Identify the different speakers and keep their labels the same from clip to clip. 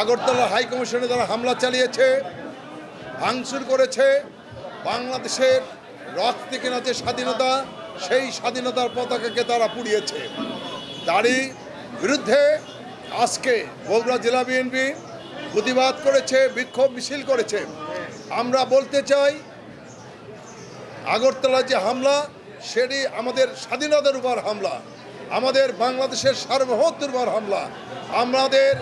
Speaker 1: Agartala high কমিশনে যারা হামলা চালিয়েছে, ভাঙচুর করেছে, বাংলাদেশের রক্ত কেনা যে স্বাধীনতা, সেই স্বাধীনতার পতাকাকে তারা পুড়িয়েছে। তারই বিরুদ্ধে আজকে বগুড়া জেলা বিএনপি প্রতিবাদ করেছে, বিক্ষোভ মিছিল করেছে। আমরা বলতে চাই আগরতলার যে হামলা, সেটি আমাদের স্বাধীনতার উপর হামলা, আমাদের বাংলাদেশের সার্বভৌমত্বের উপর হামলা, আমাদের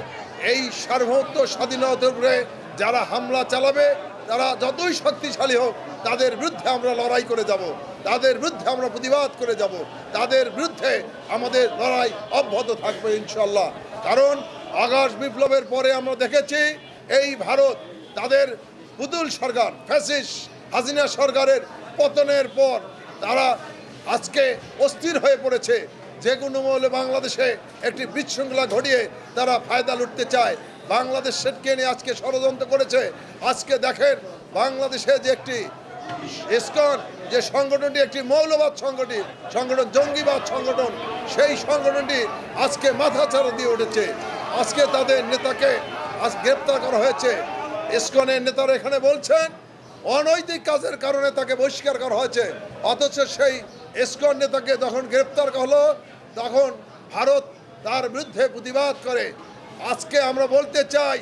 Speaker 1: এই সার্বভৌমত্ব স্বাধীনতার উপরে যারা হামলা চালাবে, তারা যতই শক্তিশালী হোক, তাদের বিরুদ্ধে আমরা লড়াই করে যাব, তাদের বিরুদ্ধে আমরা প্রতিবাদ করে যাব, তাদের বিরুদ্ধে আমাদের লড়াই অব্যাহত থাকবে ইনশাল্লাহ কারণ আগস্ট বিপ্লবের পরে আমরা দেখেছি, এই ভারত তাদের পুতুল সরকার ফ্যাসিস হাসিনা সরকারের পতনের পর তারা আজকে অস্থির হয়ে পড়েছে। যে কোনো মূল্যে বাংলাদেশে একটি বিশৃঙ্খলা ঘটিয়ে তারা ফায়দা লুটতে চায়। বাংলাদেশ সেটকে নিয়ে আজকে ষড়যন্ত্র করেছে। আজকে দেখেন বাংলাদেশে যে একটি ইসকন, যে সংগঠনটি একটি মৌলবাদ সংগঠন সংগঠন জঙ্গিবাদ সংগঠন, সেই সংগঠনটি আজকে মাথা মাথাচাড়া দিয়ে উঠেছে। আজকে তাদের নেতাকে আজ গ্রেপ্তার করা হয়েছে। ইসকনের নেতারা এখানে বলছেন অনৈতিক কাজের কারণে তাকে বহিষ্কার করা হয়েছে। অথচ সেই ইসকন নেতাকে যখন গ্রেপ্তার হলো, তখন ভারত তার বিরুদ্ধে প্রতিবাদ করে। আজকে আমরা বলতে চাই,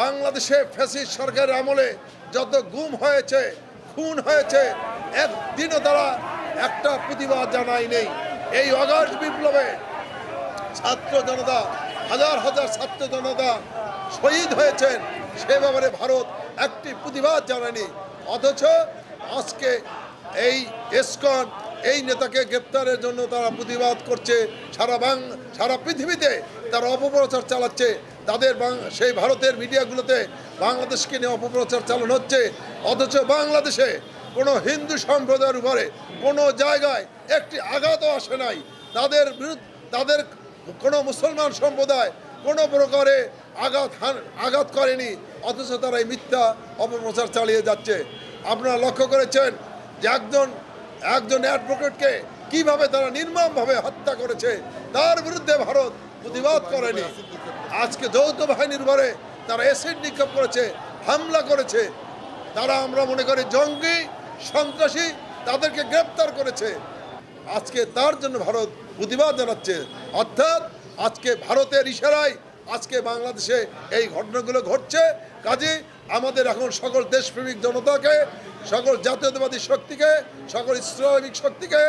Speaker 1: বাংলাদেশে ফ্যাসিস্ট সরকারের আমলে যত গুম হয়েছে, খুন হয়েছে, একদিনও তারা একটা প্রতিবাদ জানাই নেই। এই অগাস্ট বিপ্লবে ছাত্র জনতা, হাজার হাজার ছাত্র জনতা শহীদ হয়েছেন। সে ব্যাপারে ভারত একটি প্রতিবাদ জানানি অথচ আজকে এই এসকন, এই নেতাকে গ্রেপ্তারের জন্য তারা প্রতিবাদ করছে। সারা বাং, সারা পৃথিবীতে তারা অপপ্রচার চালাচ্ছে। তাদের সেই ভারতের মিডিয়াগুলোতে বাংলাদেশকে নিয়ে অপপ্রচার চালানো হচ্ছে। অথচ বাংলাদেশে কোনো হিন্দু সম্প্রদায়ের উপরে, কোনো জায়গায় একটি আঘাতও আসে নাই। তাদের বিরুদ্ধে, তাদের কোনো মুসলমান সম্প্রদায় কোনো প্রকারে আঘাত আঘাত করেনি, অথচ তারা এই মিথ্যা অপপ্রচার চালিয়ে যাচ্ছে। আপনারা লক্ষ্য করেছেন যে একজন একজন অ্যাডভোকেটকে কীভাবে তারা নির্মমভাবে হত্যা করেছে? তার বিরুদ্ধে ভারত প্রতিবাদ করেনি। আজকে যৌথ বাহিনীর উপরে তারা এসিড নিক্ষেপ করেছে, হামলা করেছে। তারা আমরা মনে করি জঙ্গি, সন্ত্রাসী, তাদেরকে গ্রেপ্তার করেছে। আজকে তার জন্য ভারত প্রতিবাদ জানাচ্ছে। অর্থাৎ আজকে ভারতের ইশারায় আজকে বাংলাদেশে এই ঘটনাগুলো ঘটছে। কাজে, আমাদের এখন সকল দেশপ্রেমিক জনতাকে, সকল জাতীয়তাবাদী শক্তিকে, সকল ইসলামিক শক্তিকে,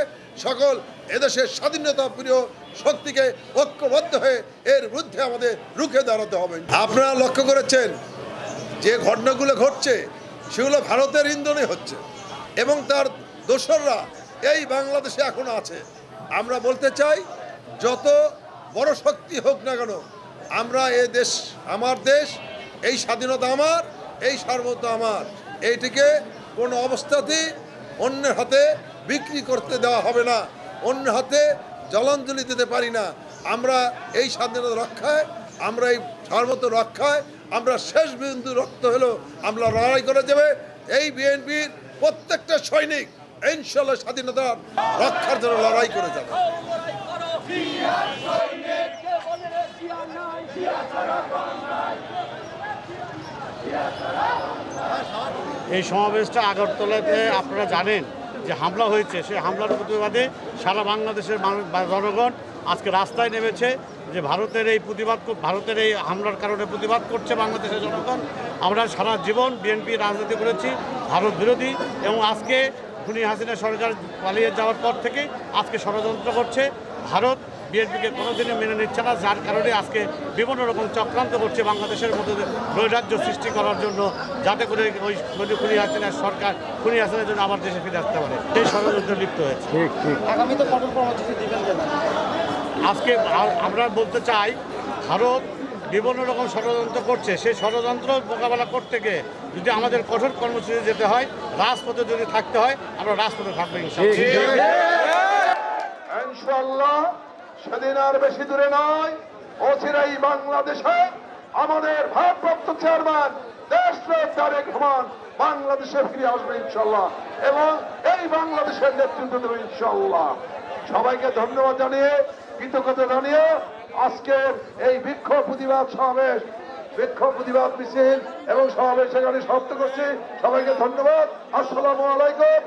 Speaker 1: সকল এদেশের স্বাধীনতা প্রিয় শক্তিকে ঐক্যবদ্ধ হয়ে এর বিরুদ্ধে আমাদের রুখে দাঁড়াতে হবে। আপনারা লক্ষ্য করেছেন যে ঘটনাগুলো ঘটছে, সেগুলো ভারতের ইন্ধনে হচ্ছে এবং তার দোসররা এই বাংলাদেশে এখন আছে। আমরা বলতে চাই, যত বড় শক্তি হোক না কেন আমরা এ দেশ, আমার দেশ, এই স্বাধীনতা আমার, এই সার্বভৌমত্ব আমার। এইটিকে কোনো অবস্থাতেই অন্যের হাতে বিক্রি করতে দেওয়া হবে না অন্য হাতে জলাঞ্জলি দিতে পারি না। আমরা এই স্বাধীনতা রক্ষায়, আমরা এই সার্বত রক্ষায়, আমরা শেষ বিন্দু রক্ত হলো আমরা লড়াই করে যাবে। এই বিএনপির প্রত্যেকটা সৈনিক ইনশাল্লাহ স্বাধীনতা রক্ষার জন্য লড়াই করে যাবে।
Speaker 2: এই সমাবেশটা আগরতলাতে আপনারা জানেন যে হামলা হয়েছে। সেই হামলার প্রতিবাদে সারা বাংলাদেশের মানুষ জনগণ আজকে রাস্তায় নেমেছে যে ভারতের এই প্রতিবাদ ভারতের এই হামলার কারণে প্রতিবাদ করছে বাংলাদেশের জনগণ। আমরা সারা জীবন বিএনপি রাজনীতি করেছি, ভারত বিরোধী এবং আজকে খুনি হাসিনা সরকার পালিয়ে যাওয়ার পর থেকে আজকে ষড়যন্ত্র করছে। ভারত বিএনপিকে কোনোদিনই মেনে নিচ্ছে না যার কারণে আজকে বিভিন্ন রকম চক্রান্ত করছে বাংলাদেশের মধ্যে নৈরাজ্য সৃষ্টি করার জন্য যাতে করে ওই খুনি- খুনি হাসিনার সরকার খুনি হাসিনার জন্য আবার দেশে ফিরে আসতে পারে। সেই ষড়যন্ত্রে লিপ্ত হয়েছে।
Speaker 3: আগামীতে কঠোর কর্মসূচি দিবেন
Speaker 2: আজকে আমরা বলতে চাই ভারত বিভিন্ন রকম ষড়যন্ত্র করছে। সেই ষড়যন্ত্র মোকাবেলা করতে গিয়ে যদি আমাদের কঠোর কর্মসূচি যেতে হয় রাজপথে যদি থাকতে হয় আমরা রাজপথে থাকব ইনশাআল্লাহ।
Speaker 1: ইনশাল্লাহ সেদিন আর বেশি দূরে নয়। অচিরাই বাংলাদেশে আমাদের ভারপ্রাপ্ত চেয়ারম্যান দেশ তারেক বাংলাদেশে ফিরে আসবে ইনশাল্লাহ এবং এই বাংলাদেশের নেতৃত্ব দেবে ইনশাল্লাহ সবাইকে ধন্যবাদ জানিয়ে, কৃতজ্ঞতা জানিয়ে আজকের এই বিক্ষোভ প্রতিবাদ সমাবেশ, বিক্ষোভ প্রতিবাদ মিছিল এবং সমাবেশ এখানে সমাপ্ত করছি। সবাইকে ধন্যবাদ। আসসালামু আলাইকুম।